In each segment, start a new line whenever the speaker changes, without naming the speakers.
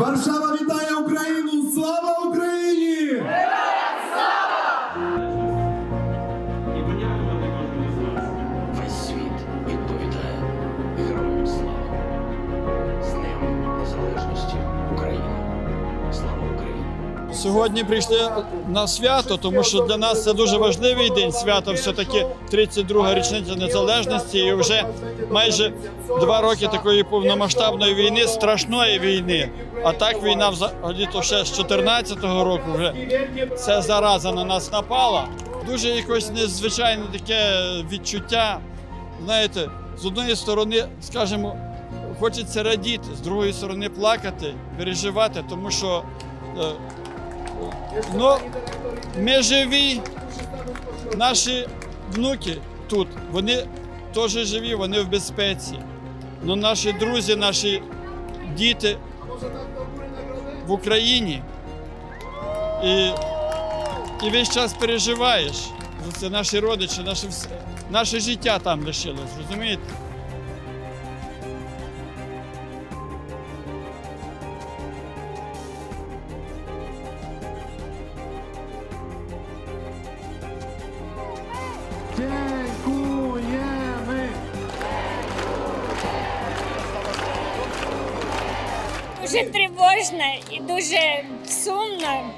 Quando chama
Сьогодні прийшли на свято, тому що для нас це дуже важливий день. Свято все-таки 32-га річниця незалежності, і вже майже два роки такої повномасштабної війни, страшної війни. А так війна взагалі то ще з 14-го року вже ця зараза на нас напала. Дуже якось незвичайне таке відчуття. Знаєте, з одної сторони, скажімо, хочеться радіти, з другої сторони плакати, переживати, тому що. Ну, ми живі, наші внуки тут, вони теж живі, вони в безпеці. Ну, наші друзі, наші діти в Україні. І, і весь час переживаєш. Це наші родичі, наше, наше життя там лишилось, розумієте?
Дуже тривожно і дуже сумно.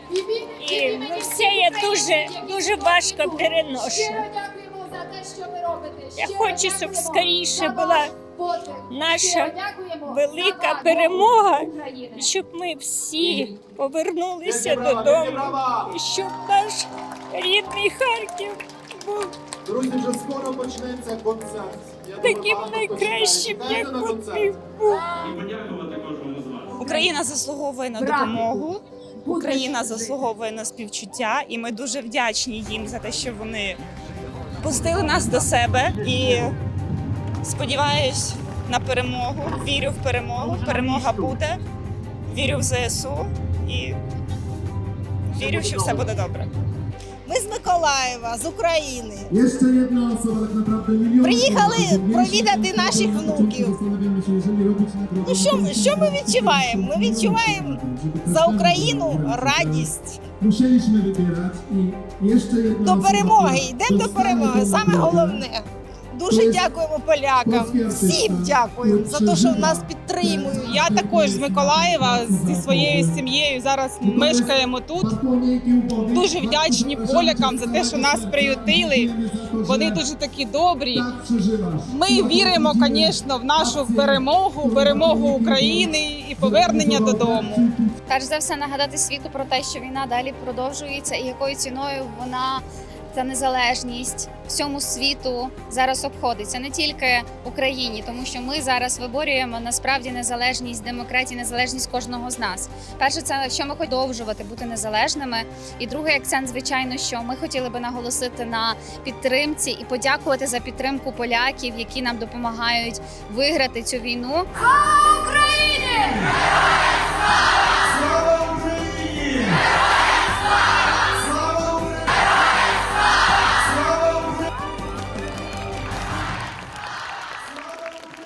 І ну, все я дуже дуже важко переношу.
Щиро дякуємо за те, що ви робите.
Я хочу, щоб скоріше була наша велика перемога, щоб ми всі повернулися додому, і щоб наш рідний Харків був
Друзі, вже скоро почнеться концерт.
Таким найкращим, як був.
І подякувати кожному з.
Україна заслуговує на допомогу. Україна заслуговує на співчуття, і ми дуже вдячні їм за те, що вони пустили нас до себе. І сподіваюсь на перемогу. Вірю в перемогу. Перемога буде. Вірю в ЗСУ і вірю, що все буде добре.
Ми з Миколаєва, з України. Приїхали провідати наших внуків. Ну що, ми- що ми відчуваємо? Ми відчуваємо за Україну радість
jeszcze
до перемоги. Йдемо до перемоги. Саме головне. Дуже дякуємо полякам. Всім дякуємо за те, що нас підтримують.
Я також з Миколаєва зі своєю сім'єю зараз мешкаємо тут. Дуже вдячні полякам за те, що нас приютили. Вони дуже такі добрі. Ми віримо, звісно, в нашу перемогу, перемогу України і повернення додому.
Перш за все нагадати світу про те, що війна далі продовжується, і якою ціною вона та незалежність всьому світу зараз обходиться не тільки Україні, тому що ми зараз виборюємо насправді незалежність демократії, незалежність кожного з нас. Перше, це що ми продовжувати бути незалежними. І другий акцент, звичайно, що ми хотіли би наголосити на підтримці і подякувати за підтримку поляків, які нам допомагають виграти цю війну.
Україні!